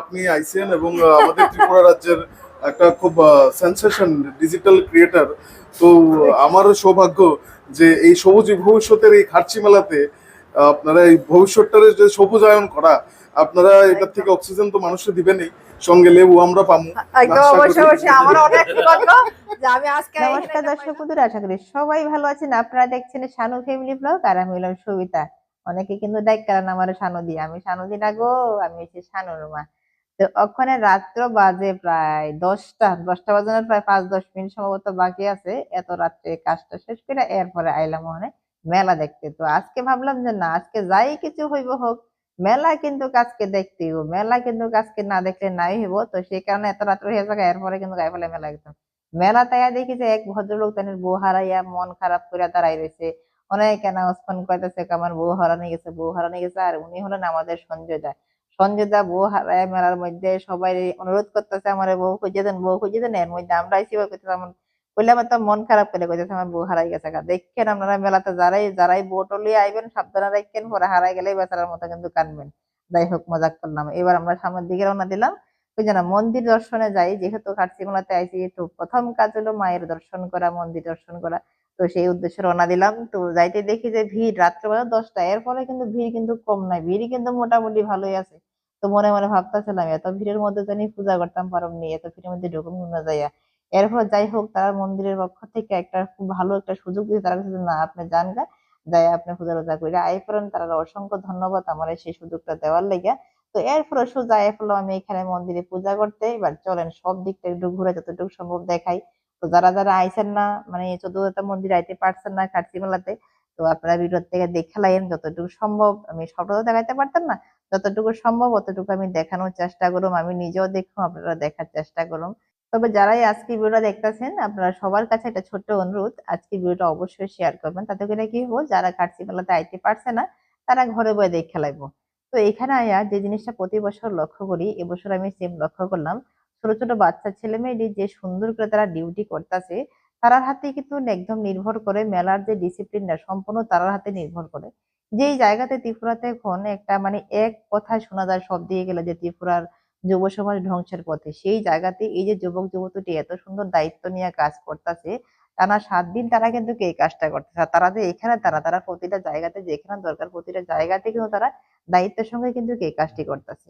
আপনি আইসিএন এবং আমাদের ত্রিপুরা রাজ্যের একটা খুব সেন্সেশন ডিজিটাল ক্রিয়েটার তো আমারও সৌভাগ্য যে এই সবুজ ভবিষ্যতের এই খার্চি মেলাতে আপনারা এই ভবিষ্যৎটারে যে সবুজায়ন করা আপনারা এটার থেকে অক্সিজেন তো মানুষকে দিবেনই। সঙ্গে লেবু আমরা পামু। একদম অবশ্যই অবশ্যই। আমার অনেক কৃতজ্ঞ যে আমি আজকে নমস্কার দর্শক বন্ধুরা আশা করি সবাই ভালো আছেন। আপনারা দেখছেন শানু ফ্যামিলি ব্লগ আর আমি হলাম সবিতা। অনেকে কিন্তু দেখ কারণ আমার শানু দি। আমি শানু দি না গো আমি হচ্ছে শানুর মা। তো ওখানে রাত্র বাজে প্রায় দশটা দশটা বাজানোর প্রায় পাঁচ, দশ মিনিট সম্ভবত বাকি আছে। এত রাত্রে কাজটা শেষ করে এরপরে আইলাম ওখানে মেলা দেখতে। তো আজকে ভাবলাম যে না, আজকে যাই কিছু হইব হোক, মেলা কিন্তু আজকে দেখতে হইব, মেলা কিন্তু আজকে না দেখলে নাই হইব। তো সেই কারণে এত রাত্র হয়ে যাবে এরপরে কিন্তু গায়ে ফেলে মেলা একদম। মেলা তাইয়া দেখি যে এক ভদ্রলোক তাদের বউ হারাইয়া মন খারাপ করে দাঁড়াই রয়েছে অনেক অ্যানাউন্সমেন্ট করতেছে, আমার বউ হারানি গেছে, বউ হারানি গেছে, আর উনি হলেন আমাদের সঞ্জয় দা। সঞ্জয় দা বউ হারায়, মেলার মধ্যে সবাই অনুরোধ করতেছে আমার বউ খুঁজে দেন, বউ খুঁজে দেন, এর মধ্যে আমরা আইসি করতেছে আমার বললে আমার তো মন খারাপ করে কইতেছে, আমার বউ হারাই গেছে। দেখেন আপনারা মেলাতে যারাই যারাই বউ টলিয়ে আইবেন, সাবধানে রাখেন পরে হারাই গেলে বেচারার মতো কিন্তু কানবেন। যাই হোক, মজাক করলাম। এবার আমরা সামনের দিকে রওনা দিলাম। ওই না, মন্দির দর্শনে যাই, যেহেতু কাটসিমলাতে আইসি তো প্রথম কাজ হলো মায়ের দর্শন করা, মন্দির দর্শন করা। তো সেই উদ্দেশ্যে রওনা দিলাম। তো যাইতে দেখি যে ভিড় রাত্রেবেলা দশটা এর ফলে কিন্তু ভিড় কিন্তু কম নাই। ভিড় কিন্তু মোটামুটি ভালোই আছে। তো মনে মনে ভাবতেছিলাম, এত ভিড়ের মধ্যে জানি পূজা করতাম পারমনি এত ভিড়ের মধ্যে ঢুকুম না যাইয়া। এরপর যাই হোক, তারা মন্দিরের পক্ষ থেকে একটা খুব ভালো একটা সুযোগ দিয়ে তারা না, আপনি যান গা যাই আপনি পূজা টুজা করে আই করেন তারা অসংখ্য ধন্যবাদ আমার সেই সুযোগটা দেওয়ার লেগে। তো এর এরপরে সোজা এরপর আমি এখানে মন্দিরে পূজা করতে। এবার চলেন সব দিকটা একটু ঘুরে যতটুকু সম্ভব দেখাই। তো যারা যারা আইছেন না মানে চতুর্থ মন্দির আইতে পারছেন না কাটসি মেলাতে, তো আপনারা ভিডিওর থেকে দেখে লাইন যতটুকু সম্ভব। আমি সবটা তো দেখাইতে পারতাম না, যতটুকু সম্ভব অতটুকু আমি দেখানোর চেষ্টা করুম, আমি নিজেও দেখুন আপনারা দেখার চেষ্টা করুন তবে যারাই আজকে ভিডিওটা দেখতেছেন, আপনারা সবার কাছে একটা ছোট্ট অনুরোধ, আজকে ভিডিওটা অবশ্যই শেয়ার করবেন, তাতে করে কি হব, যারা কাটসি মেলাতে আইতে পারছে না, তারা ঘরে বয়ে দেখে লাইবো। তো এখানে আয়া যে জিনিসটা প্রতি বছর লক্ষ্য করি, এবছর আমি সেম লক্ষ্য করলাম ছোট ছোট বাচ্চা ছেলে মেয়েদের যে সুন্দর করে তারা ডিউটি করতেছে, তারার হাতে কিন্তু একদম নির্ভর করে মেলার যে ডিসিপ্লিনটা সম্পূর্ণ তারার হাতে নির্ভর করে। যেই জায়গাতে ত্রিপুরাতে এখন একটা মানে এক কথায় শোনা যায়, সব দিয়ে গেলে যে ত্রিপুরার যুব সমাজ ধ্বংসের পথে, সেই জায়গাতে এই যে যুবক যুবতীটি এত সুন্দর দায়িত্ব নিয়ে কাজ করতেছে, টানা সাত দিন তারা কিন্তু এই কাজটা করতেছে? তারা যে এখানে তারা তারা প্রতিটা জায়গাতে, যেখানে দরকার প্রতিটা জায়গাতে কিন্তু তারা দায়িত্বের সঙ্গে কিন্তু এই কাজটি করতেছে।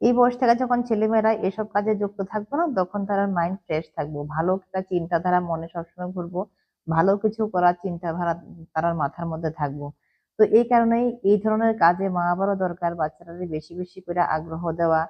এই বয়স থেকে যখন ছেলেমেয়েরা এসব কাজে যুক্ত থাকব না, তখন তারা মাইন্ড ফ্রেশ থাকব। ভালো একটা চিন্তাধারা মনে সবসময় ঘুরবো, ভালো কিছু করার চিন্তাধারা তার মাথার মধ্যে থাকব। তো এই কারণেই এই ধরনের কাজে মা বাবারও দরকার বাচ্চাদের বেশি বেশি করে আগ্রহ দেওয়া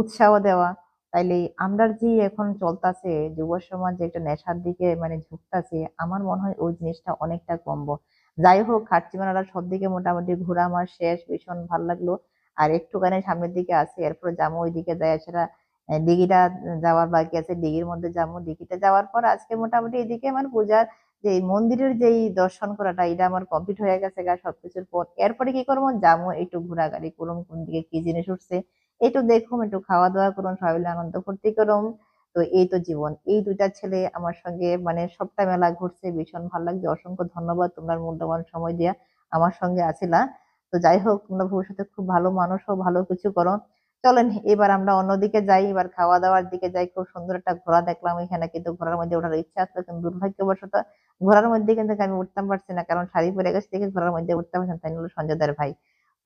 উৎসাহ দেওয়া। তাইলে আমরা যে এখন চলতেছে, যুব সমাজ যে একটা নেশার দিকে মানে ঝুঁকতাছে, আমার মনে হয় ওই জিনিসটা অনেকটা কমবো। যাই হোক, খাটছি মেলাটা সব দিকে মোটামুটি ঘোরা আমার শেষ, ভীষণ ভালো লাগল। আর একটুখানি সামনের দিকে আছে, এরপর যাব ওইদিকে যাই সেটা দিঘিটা যাওয়ার বাকি আছে, দিঘির মধ্যে যাব। দিঘিতে যাওয়ার পর আজকে মোটামুটি এদিকে আমার পূজার যে মন্দিরের যেই দর্শন করাটা, এটা আমার কমপ্লিট হয়ে গেছে গা সবকিছুর পর। এরপরে কি করব? যাব একটু ঘোরাঘুরি করুম, কোন দিকে কি জিনিস উঠছে, একটু দেখুম, একটু খাওয়া দাওয়া করুন সবাই আনন্দ ফুর্তি করুম। তো এই তো জীবন। এই দুইটা ছেলে আমার সঙ্গে মানে সবটা মেলা ঘুরছে, ভীষণ ভালো লাগছে। অসংখ্য ধন্যবাদ তোমার মূল্যবান সময় দিয়া আমার সঙ্গে আছিলা। তো যাই হোক তোমরা ভবিষ্যতে খুব ভালো মানুষ হও, ভালো কিছু করো। চলেন, এবার আমরা অন্যদিকে যাই, এবার খাওয়া দাওয়ার দিকে যাই। খুব সুন্দর একটা ঘোড়া দেখলাম এখানে, কিন্তু ঘোড়ার মধ্যে ওঠার ইচ্ছা আছে, কিন্তু দুর্ভাগ্যবশত ঘোড়ার মধ্যে কিন্তু আমি উঠতাম পারছি না, কারণ শাড়ি পরে গেছে দেখে ঘোড়ার মধ্যে উঠতে পারছি না, তাই হলো সঞ্জয়দার ভাই।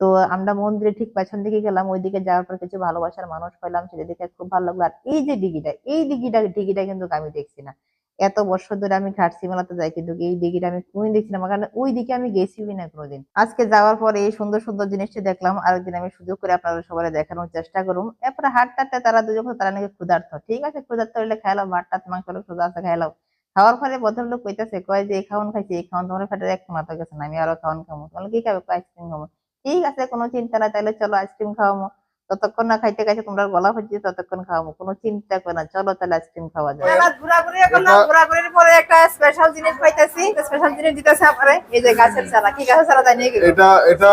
তো আমরা মন্দিরে ঠিক পেছন দিকে গেলাম, ওইদিকে যাওয়ার পর কিছু ভালোবাসার মানুষ পেলাম সেটা দেখে খুব ভালো লাগল। আর এই যে ডিগিটা, এই ডিগিটা ডিগিটা কিন্তু আমি দেখছি না। এত বছর ধরে আমি ঘাটসি মেলাতে যাই, কিন্তু এই দিঘিটা আমি কোনোদিন দেখছি না। কারণ ওই দিকে আমি গেছিই না কোনোদিন। আজকে যাওয়ার পরে এই সুন্দর সুন্দর জিনিসটা দেখলাম, আরেকদিন আমি সুযোগ করে আপনাদের সবাই দেখানোর চেষ্টা করুম। এরপরে হাটটাতে তারা দুজন তারা নাকি ক্ষুধার্ত। ঠিক আছে, ক্ষুধার্ত হইলে খাইলাম ভাত টাত, মাংস হলো সোজা আছে খাইলাম খাওয়ার পরে ভদ্রলোক কইতাছে, কয় যে, এই খাওয়ান খাইছি, এই খাওয়ান তোমার ফেটে এক মাথা গেছে না, আমি আরও খাওয়ান খাব তাহলে কি খাবে? আইসক্রিম খাব ঠিক আছে, কোনো চিন্তা নাই তাহলে চলো আইসক্রিম খাওয়াবো ততক্ষণ না খাইতে খাইতে তোমরা গলা হচ্ছে ততক্ষণ খাওয়াবো। কোনো চিন্তা করে না চলো তাহলে আইসক্রিম খাওয়া যায় ঘোরাঘুরি করলাম এটা- ঘোরাঘুরির পরে একটা স্পেশাল জিনিস পাইতেছি স্পেশাল জিনিস দিতেছে আমারে এই যে গাছের চারা। কি গাছের চারা গেল এটা এটা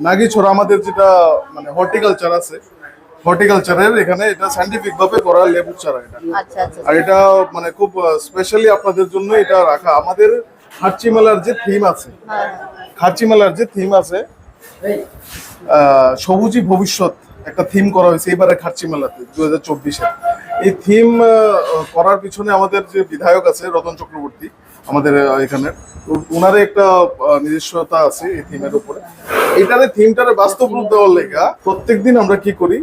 নাগিছড়া আমাদের যেটা মানে হর্টিকালচার আছে হর্টিকালচারের এখানে এটা সাইন্টিফিক ভাবে করা লেবু চারা এটা। আচ্ছা আচ্ছা। আর এটা মানে খুব স্পেশালি আপনাদের জন্য এটা রাখা। আমাদের খার্চি মেলার যে থিম আছে হ্যাঁ, খার্চি মেলার যে থিম আছে সবুজই ভবিষ্যৎ একটা থিম করা হয়েছে এবারে খার্চি মেলাতে দু হাজার চব্বিশে এই থিম করার পিছনে আমাদের যে বিধায়ক আছে রতন চক্রবর্তী, আমাদের এখানে ওনারে একটা নিজস্বতা আছে এই থিমের উপরে। এটারে থিমটারে বাস্তব রূপ দেওয়ার লেখা প্রত্যেক দিন আমরা কি করি,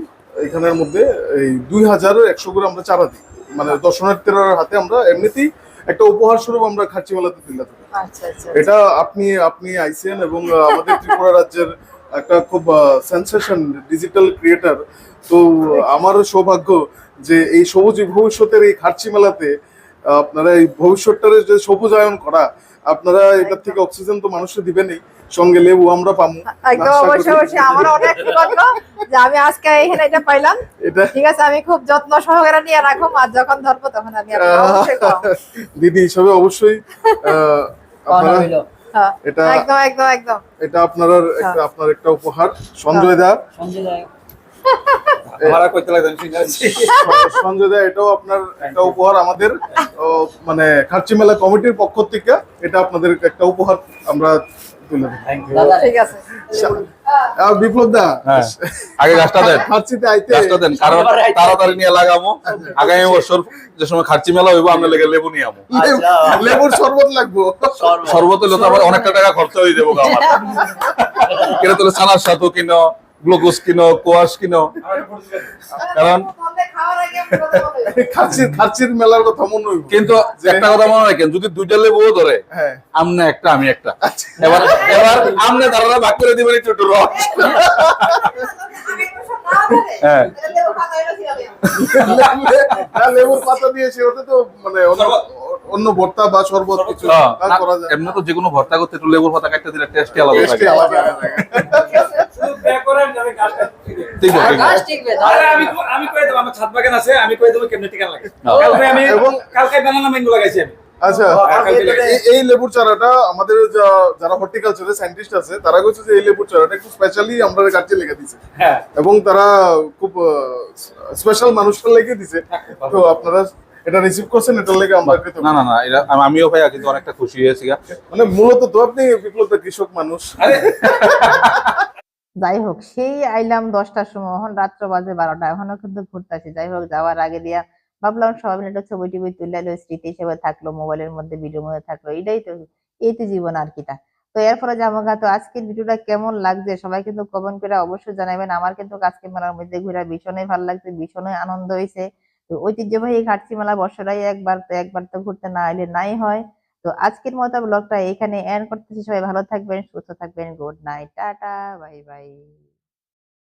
এখানের মধ্যে এই দুই হাজার একশো করে আমরা চারা দিই। মানে দর্শনার্থীর হাতে আমরা এমনিতেই একটা উপহার স্বরূপ আমরা খার্চি মেলাতে দিলে থাকি আচ্ছা এটা আপনি আপনি আইসিএন এবং আমাদের ত্রিপুরা রাজ্যের একটা খুব সেন্সেশন ডিজিটাল ক্রিয়েটার তো আমার সৌভাগ্য যে এই সবুজ ভবিষ্যতের এই খার্চি মেলাতে আপনারা এই ভবিষ্যৎটারে যে সবুজায়ন করা আপনারা এটার থেকে অক্সিজেন তো মানুষকে দিবেনই। সঙ্গে লেবু আমরা পাবো একদম অবশ্যই অবশ্যই। আমার অনেক সৌভাগ্য যে আমি আজকে এখানে এটা পাইলাম। ঠিক আছে আমি খুব যত্ন সহকারে নিয়ে রাখব আর যখন ধরবো তখন আমি। দিদি হিসাবে অবশ্যই হ্যাঁ, এটা একদম একদম একদম। এটা আপনার একটা আপনার একটা উপহার। সঞ্জয় দা। ভাড়া করতে লাগবেন ঠিক আছে সঞ্জয় দা এটাও আপনার একটা উপহার আমাদের মানে খার্চি মেলা কমিটির পক্ষ থেকে এটা আপনাদের একটা উপহার আমরা তুলে দেব। ঠিক আছে। আহ, বিপ্লব দা। হ্যাঁ। আগে গাছটা দেন। খার্চিতে আইতে। গাছটা দেন কারণ তাড়াতাড়ি নিয়ে লাগামো। আগামী বছর যে সময় খার্চি মেলা হইব আমরা লেগে লেবু নিয়ে আমো। লেবুর শরবত লাগবো। শরবত। হলে তো অনেকটা টাকা খরচ হয়ে যাব আমার। কিনে তোলে সানার সাথে কিনো গ্লুকোজ কিনো কোয়াশ কিনো। কারণ মেলার কথা মনে হইব। কিন্তু একটা কথা মনে রাখেন যদি দুইটা লেবুও ধরে হ্যাঁ। আমনে একটা আমি একটা। এবার এবার আমনে তারা ভাগ করে দিবেন একটু একটু রস। হ্যাঁ। লেবুর পাতা দিয়ে সে ওটা তো মানে অন্য- ভর্তা বা শরবত কিছু হ্যাঁ, করা যায় এমনি তো যে কোনো ভর্তা করতে একটু লেবুর পাতা কাটতে দিলে টেস্টই আলাদা Taste আলাদা হয়ে যায়। ব্যাক করেন যাবে গাছটা ঠিক আছে। ঠিক আছে। ঠিক আছে আরে আমি আমি কই দেব আমার ছাদ বাগান আছে আমি কই দেব কেমনে টিকা লাগে। হ্যাঁ। আচ্ছা এই- এই লেবুর চারাটা আমাদের যারা হর্টিকালচারের সায়েন্টিস্ট আছে তারা কইছে যে এই লেবুর চারাটা একটু স্পেশালি আমরা কাছে লেগে দিছে। হ্যাঁ। এবং তারা খুব স্পেশাল মানুষের লেগে দিছে। তো আপনারা এটা রিসিভ করছেন এটার লেগে আমরা না না না এটা আমিও ভাইয়া কিন্তু অনেকটা খুশি হয়েছি মানে মূলত তো আপনি বিপ্লব কৃষক মানুষ। যাই হোক সেই আইলাম দশটার সময় এখন রাত্র বাজে বারোটা এখনও কিন্তু ঘুরতেছি যাই হোক যাওয়ার আগে দিয়া ভাবলাম সবাই মিলে একটা ছবি টবি তুলে স্মৃতি হিসেবে থাকল মোবাইলের মধ্যে ভিডিও মধ্যে থাকল। এটাই তো এই তো জীবন আর কিটা। তো এরপরে জামাগা তো আজকের ভিডিওটা কেমন লাগছে? সবাই কিন্তু কমেন্ট করে অবশ্যই জানাবেন। আমার কিন্তু আজকে মেলার মধ্যে ঘুরে ভীষণই ভালো লাগছে ভীষণই আনন্দ হয়েছে তো ঐতিহ্যবাহী ঘাটসি মেলা বছরাই একবার তো একবার তো ঘুরতে না এলে নাই হয়। তো আজকের মতো ব্লগটা এখানে এন্ড করতেছি। সবাই ভালো থাকবেন, সুস্থ থাকবেন good night tata bye bye